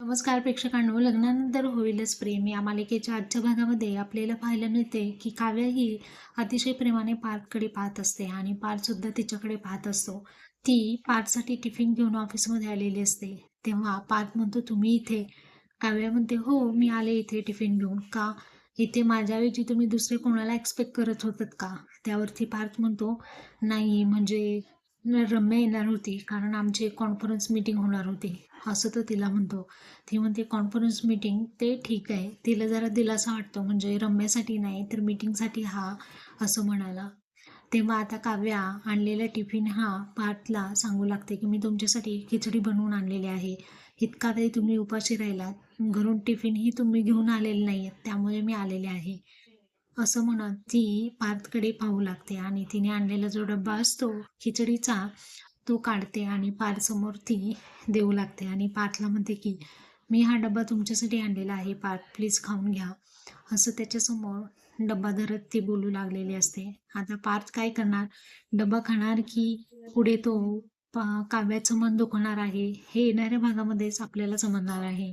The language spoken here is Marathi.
नमस्कार प्रेक्षकांनो लग्नानंतर होईलच प्रेम. या मालिकेच्या आजच्या भागामध्ये आपल्याला पाहायला मिळते की काव्य ही अतिशय प्रेमाने पार्थकडे पाहत असते आणि पार्थ सुद्धा तिच्याकडे पाहत असतो. ती पार्थसाठी टिफिन घेऊन ऑफिसमध्ये आलेली असते. तेव्हा पार्थ म्हणतो तुम्ही इथे. काव्या म्हणते हो मी आले इथे टिफिन घेऊन. का? इथे माझ्याऐवजी तुम्ही दुसरे कोणाला एक्सपेक्ट करत होतात का? त्यावरती पार्थ म्हणतो नाही म्हणजे रम्या येणार होती कारण आमची कॉन्फरन्स मीटिंग होणार होती. असं तो तिला म्हणतो. ती म्हणते कॉन्फरन्स मीटिंग ते ठीक आहे. तिला जरा दिलासा वाटतो. म्हणजे रम्यासाठी नाही तर मीटिंगसाठी हा असं म्हणाला. तेव्हा आता काव्या आणलेला टिफिन हा पार्थला सांगू लागते की मी तुमच्यासाठी खिचडी बनवून आणलेली आहे. इतका तरी तुम्ही उपाशी राहिलात. घरून टिफिनही तुम्ही घेऊन आलेले नाही आहेत त्यामुळे मी आलेले आहे. असं म्हणत ती पार्थकडे पाहू लागते आणि तिने आणलेला जो डब्बा असतो खिचडीचा तो काढते आणि पार समोर ती देऊ लागते आणि पार्थला म्हणते की मी हा डब्बा तुमच्यासाठी आणलेला आहे पार्थ प्लीज खाऊन घ्या. असं त्याच्यासमोर डब्बा धरत ती बोलू लागलेली असते. आता पार्थ काय करणार? डब्बा खाणार की पुढे तो काव्याचं मन दुखणार आहे? हे येणाऱ्या भागामध्येच आपल्याला समजणार आहे.